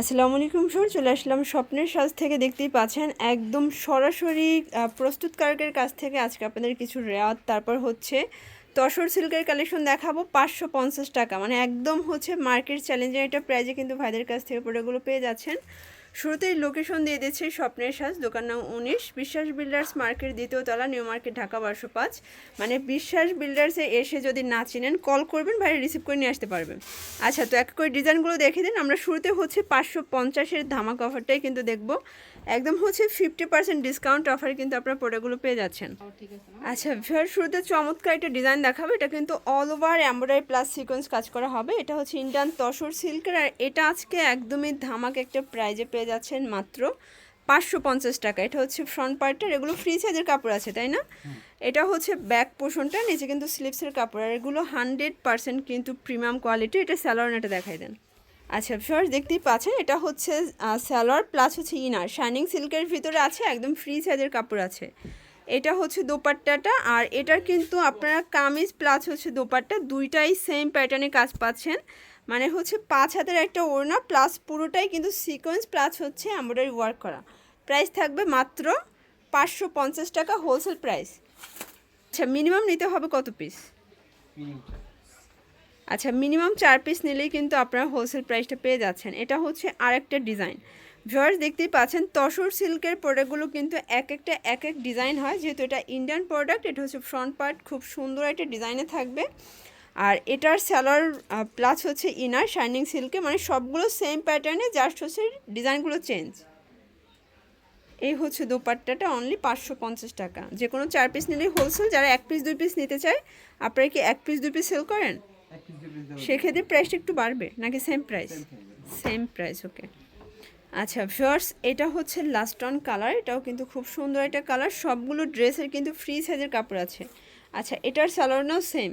আসসালামু আলাইকুম স্যার চলে আসলাম স্বপ্নের সাজ থেকে। দেখতেই পাচ্ছেন, একদম সরাসরি প্রস্তুতকারকের কাছ থেকে আজকে আপনাদের কিছু রেওয়াত। তারপর হচ্ছে তসর সিল্কের কালেকশন দেখাবো, পাঁচশো পঞ্চাশ টাকা। মানে একদম হচ্ছে মার্কেট চ্যালেঞ্জের একটা প্রাইজে কিন্তু ভাইদের কাছ থেকে প্রোডাক্টগুলো পেয়ে যাচ্ছেন। শুরুতেই লোকেশন দিয়ে দিচ্ছে স্বপ্নের সাজ। দোকান নাম উনিশ। বিশ্বাস বিল্ডার্স মার্কেট দ্বিতীয় তলা, নিউ মার্কেট, ঢাকা বারোশো পাঁচ। মানে বিশ্বাস বিল্ডার্সে এসে যদি না চিনেন, কল করবেন, ভাই রিসিভ করে নিয়ে আসতে পারবেন। আচ্ছা তো এক করে ডিজাইনগুলো দেখে দিন। আমরা শুরুতে হচ্ছে পাঁচশো পঞ্চাশের ধামাক অফারটাই কিন্তু দেখব। একদম হচ্ছে ফিফটি পার্সেন্ট ডিসকাউন্ট অফার কিন্তু আপনার প্রোডাক্টগুলো পেয়ে যাচ্ছেন। আচ্ছা ভিউয়ার শুরুতে চমৎকার একটা ডিজাইন দেখাবে। এটা কিন্তু all over embroidery plus sequence কাজ করা হবে। এটা হচ্ছে ইন্ডিয়ান তসর সিল্কের আর এটা আজকে একদমই ধামাক একটা প্রাইজে পেয়ে যাচ্ছেন মাত্র পাঁচশো পঞ্চাশ টাকা। এটা হচ্ছে ফ্রন্ট পার্টটার এগুলো ফ্রি সাইজের কাপড় আছে তাই না? এটা হচ্ছে ব্যাক পোর্শনটা নিচে কিন্তু স্লিপসের কাপড়। আর এগুলো হান্ড্রেড পার্সেন্ট কিন্তু প্রিমিয়াম কোয়ালিটি এটা স্যালোয়ার এটা দেখাই দেন। আচ্ছা ফার্স্ট দেখতেই পাচ্ছেন, এটা হচ্ছে স্যালোয়ার প্লাস হচ্ছে ইনার শাইনিং সিল্কের ভিতরে আছে, একদম ফ্রি সাইজের কাপড় আছে। এটা হচ্ছে দোপাট্টাটা, আর এটার কিন্তু আপনারা কামিজ প্লাস হচ্ছে দোপাট্টা, দুইটাই সেম প্যাটার্নে কাজ পাচ্ছেন। মানে হচ্ছে পাঁচ হাতের একটা ওড়না প্লাস পুরোটাই কিন্তু সিকোয়েন্স প্লাস হচ্ছে এমব্রয়ডারি ওয়ার্ক করা। প্রাইস থাকবে মাত্র পাঁচশো পঞ্চাশ টাকা হোলসেল প্রাইস আচ্ছা মিনিমাম নিতে হবে কত পিস আচ্ছা মিনিমাম চার পিস নিলেই কিন্তু আপনারা হোলসেল প্রাইসটা পেয়ে যাচ্ছেন। এটা হচ্ছে আরেকটা ডিজাইন ভিউয়ার্স দেখতেই পাচ্ছেন, তসর সিল্কের প্রোডাক্টগুলো কিন্তু এক একটা এক এক ডিজাইন হয়। যেহেতু এটা ইন্ডিয়ান প্রোডাক্ট এটা হচ্ছে ফ্রন্ট পার্ট খুব সুন্দর একটা ডিজাইনে থাকবে। আর এটার স্যালোয়ার প্লাস হচ্ছে ইনার শাইনিং সিল্কে মানে সবগুলো সেম প্যাটার্নে জাস্ট হচ্ছে ডিজাইনগুলো চেঞ্জ এই হচ্ছে দোপাট্টাটা অনলি পাঁচশো পঞ্চাশ টাকা। যে কোনো চার পিস নিলেই হোলসেল যারা এক পিস দুই পিস নিতে চায়, আপনারা কি এক পিস দুই পিস সেল করেন? সেক্ষেত্রে প্রাইসটা একটু বাড়বে? নাকি same price same price okay আচ্ছা ভিউয়ার্স এটা হচ্ছে লাস্ট অন কালার এটাও কিন্তু খুব সুন্দর একটা কালার সবগুলো ড্রেসের কিন্তু ফ্রি সাইজের কাপড় আছে। আচ্ছা এটার স্যালোয়ারটাও সেম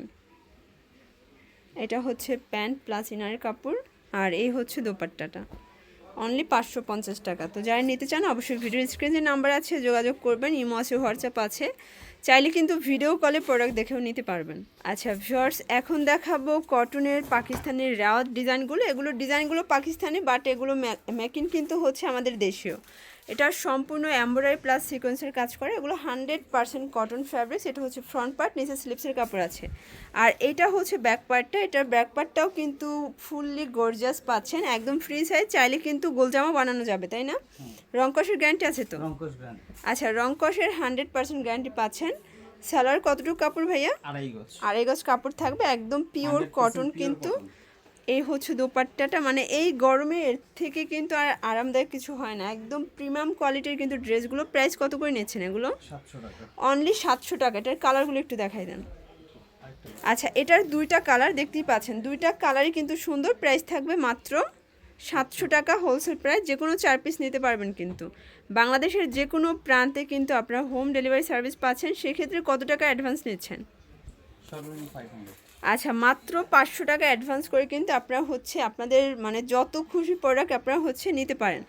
এটা হচ্ছে প্যান্ট প্লাস ইনারের কাপড় আর এই হচ্ছে দোপাট্টাটা। অনলি পাঁচশো পঞ্চাশ টাকা। তো যারা নিতে চান অবশ্যই ভিডিও স্ক্রিনে নাম্বার আছে যোগাযোগ করবেন ইমো আছে হোয়াটসঅ্যাপ আছে। চাইলে কিন্তু ভিডিও কলে প্রোডাক্ট দেখেও নিতে পারবেন। আচ্ছা ভিউয়ার্স এখন দেখাবো কটনের পাকিস্তানের রাওয়াত ডিজাইনগুলো এগুলো ডিজাইনগুলো পাকিস্তানি বাট এগুলো মেকিন কিন্তু হচ্ছে আমাদের দেশীয়। এটা সম্পূর্ণ এমব্রয়ডারি প্লাস সিকোয়েন্সের কাজ করে। এগুলো হান্ড্রেড পার্সেন্ট কটন ফ্যাব্রিক্স এটা হচ্ছে ফ্রন্ট পার্ট নিচে স্লিপসের কাপড় আছে। আর এটা হচ্ছে ব্যাক পার্টটা এটার ব্যাক পার্টটাও কিন্তু ফুললি গর্জাস পাচ্ছেন একদম ফ্রি সাইজ চাইলে কিন্তু গোলজামা বানানো যাবে তাই না? রংকশের গ্যারান্টি আছে তো? আচ্ছা রংকশের হান্ড্রেড পার্সেন্ট গ্যারান্টি পাচ্ছেন। স্যালার কতটুকু কাপড় ভাইয়া? আড়াই গজ। আড়াই গজ কাপড় থাকবে একদম পিওর কটন কিন্তু। এই হচ্ছে দোপাট্টাটা মানে এই গরমে এর থেকে কিন্তু আর আরামদায়ক কিছু হয় না। একদম প্রিমিয়াম কোয়ালিটির কিন্তু ড্রেসগুলো। প্রাইস কত করে নিচ্ছেন এগুলো? অনলি সাতশো টাকা। এটার কালারগুলো একটু দেখাই দেন। আচ্ছা এটার দুইটা কালার দেখতেই পাচ্ছেন। দুইটা কালারই কিন্তু সুন্দর। প্রাইস থাকবে মাত্র সাতশো টাকা হোলসেল প্রাইস যে কোনো চার পিস নিতে পারবেন কিন্তু। বাংলাদেশের যে কোনো প্রান্তে কিন্তু আপনারা হোম ডেলিভারি সার্ভিস পাচ্ছেন। সেক্ষেত্রে কত টাকা অ্যাডভান্স নিচ্ছেন? আচ্ছা মাত্র পাঁচশো টাকা অ্যাডভান্স করে কিন্তু আপনারা হচ্ছে আপনাদের মানে যত খুশি প্রোডাক্ট আপনারা হচ্ছে নিতে পারেন।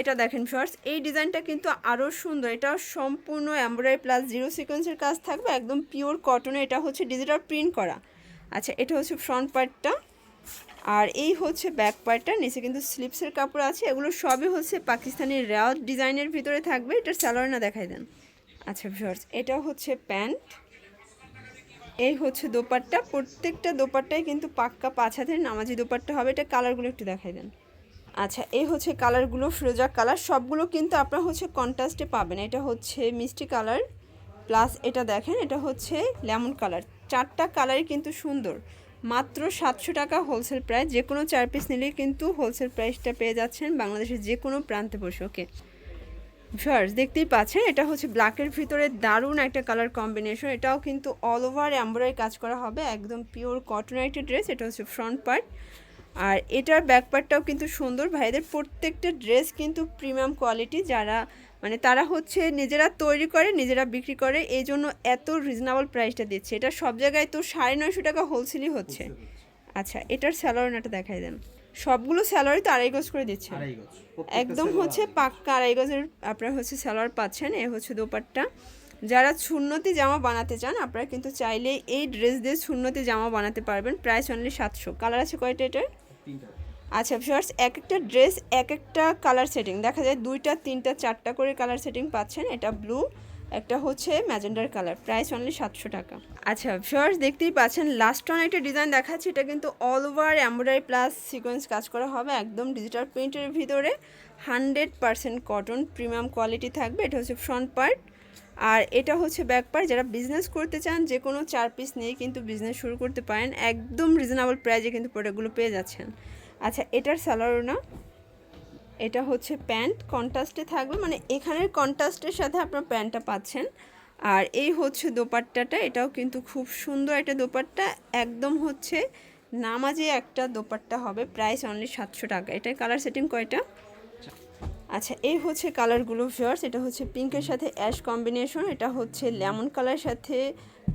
এটা দেখেন ফার্স্ট এই ডিজাইনটা কিন্তু আরও সুন্দর। এটা সম্পূর্ণ এমব্রয়ডারি প্লাস জিরো সিকোয়েন্সের কাজ থাকবে, একদম পিওর কটনে এটা হচ্ছে ডিজিটাল প্রিন্ট করা। আচ্ছা এটা হচ্ছে ফ্রন্ট পার্টটা আর এই হচ্ছে ব্যাক পার্টটা নিচে কিন্তু স্লিপসের কাপড় আছে, এগুলো সবই হচ্ছে পাকিস্তানি রেওয়াত ডিজাইনের ভিতরে থাকবে এটার স্যালোয়ার না দেখাই দেন। আচ্ছা ভিউয়ার্স এটা হচ্ছে প্যান্ট। এই হচ্ছে দোপাট্টা। প্রত্যেকটা দোপাট্টাই কিন্তু পাক্কা পাঁচ হাতের নামাজি দোপাট্টা হবে। এটা কালারগুলো একটু দেখাই দেন। আচ্ছা এই হচ্ছে কালারগুলো ফিরোজা কালার। সবগুলো কিন্তু আপনারা হচ্ছে কন্ট্রাস্টে পাবেন। এটা হচ্ছে মিষ্টি কালার প্লাস এটা দেখেন, এটা হচ্ছে লেমন কালার। চারটা কালারই কিন্তু সুন্দর। মাত্র সাতশো টাকা হোলসেল প্রাইস যে কোনো চার পিস নিলেই কিন্তু হোলসেল প্রাইসটা পেয়ে যাচ্ছেন বাংলাদেশের যে কোনো প্রান্তে বসে। ওকে ভিউয়ার্স দেখতেই পাচ্ছেন এটা হচ্ছে ব্ল্যাকের ভিতরে দারুণ একটা কালার কম্বিনেশন এটাও কিন্তু অল ওভার এমব্রয়ডারি কাজ করা হবে একদম পিওর কটন একটা ড্রেস এটা হচ্ছে ফ্রন্ট পার্ট আর এটার ব্যাক পার্টটাও কিন্তু সুন্দর ভাইদের প্রত্যেকটা ড্রেস কিন্তু প্রিমিয়াম কোয়ালিটি যারা মানে তারা হচ্ছে নিজেরা তৈরি করে নিজেরা বিক্রি করে এই জন্য এত রিজনেবল প্রাইসটা দিচ্ছে। এটা সব জায়গায় তো সাড়ে নয়শো টাকা হোলসেলই হচ্ছে। আচ্ছা এটার স্যালোয়ারটা দেখাই দেন। সবগুলো স্যালারি তো আড়াই গজ করে দিচ্ছে। একদম হচ্ছে পাক্কা আড়াই গজের আপনারা হচ্ছে সালোয়ার পাচ্ছেন এ হচ্ছে দোপাট্টা। যারা সুন্নতি জামা বানাতে চান আপনারা কিন্তু চাইলে এই ড্রেস দিয়ে সুন্নতি জামা বানাতে পারবেন প্রাইস অনলি সাতশো। কালার আছে কয়টা এটার? আচ্ছা ভিউয়ার্স এক একটা ড্রেস এক একটা কালার সেটিং দেখা যায় দুইটা তিনটা চারটা করে কালার সেটিং পাচ্ছেন এটা ব্লু একটা হচ্ছে ম্যাজেন্ডার কালার, প্রাইস অনলি সাতশো টাকা। আচ্ছা ভিউয়ার্স দেখতেই পাচ্ছেন লাস্ট অন একটা ডিজাইন দেখাচ্ছি, এটা কিন্তু all over embroidery plus sequence কাজ করা হবে একদম ডিজিটাল প্রিন্টের ভিতরে। Hundred percent cotton premium quality থাকবে, এটা হচ্ছে ফ্রন্ট পার্ট আর এটা হচ্ছে ব্যাক পার্ট যারা বিজনেস করতে চান, যে কোনো চার পিস নিয়ে কিন্তু বিজনেস শুরু করতে পারেন, একদম রিজনেবল প্রাইজে কিন্তু প্রোডাক্টগুলো পেয়ে যাচ্ছেন। আচ্ছা এটার স্যালারও না? এটা হচ্ছে প্যান্ট, কন্ট্রাস্টে থাকবে মানে এখানের কন্ট্রাস্টের সাথে আপনার প্যান্টটা পাচ্ছেন। আর এই হচ্ছে দোপাট্টাটা, এটাও কিন্তু খুব সুন্দর একটা দোপাট্টা, একদম হচ্ছে নামাজে একটা দোপাট্টা হবে, প্রাইস অনলি সাতশো টাকা। এটার কালার সেটিং কয়টা? আচ্ছা এই হচ্ছে কালারগুলো ভিউয়ার্স এটা হচ্ছে পিঙ্কের সাথে অ্যাশ কম্বিনেশন এটা হচ্ছে লেমন কালারের সাথে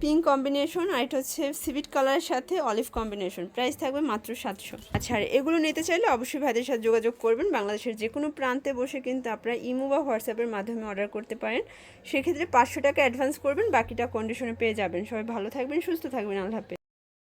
পিঙ্ক কম্বিনেশন আর এটা হচ্ছে সিভিট কালারের সাথে অলিভ কম্বিনেশন প্রাইস থাকবে মাত্র সাতশো। আচ্ছা আর এগুলো নিতে চাইলে অবশ্যই ভাইদের সাথে যোগাযোগ করবেন, বাংলাদেশের যে কোনো প্রান্তে বসে কিন্তু আপনারা ইমো বা হোয়াটসঅ্যাপের মাধ্যমে অর্ডার করতে পারেন। সেক্ষেত্রে পাঁচশো টাকা অ্যাডভান্স করবেন, বাকিটা কন্ডিশনে পেয়ে যাবেন। সবাই ভালো থাকবেন, সুস্থ থাকবেন, আল্লাহ হাফেজ।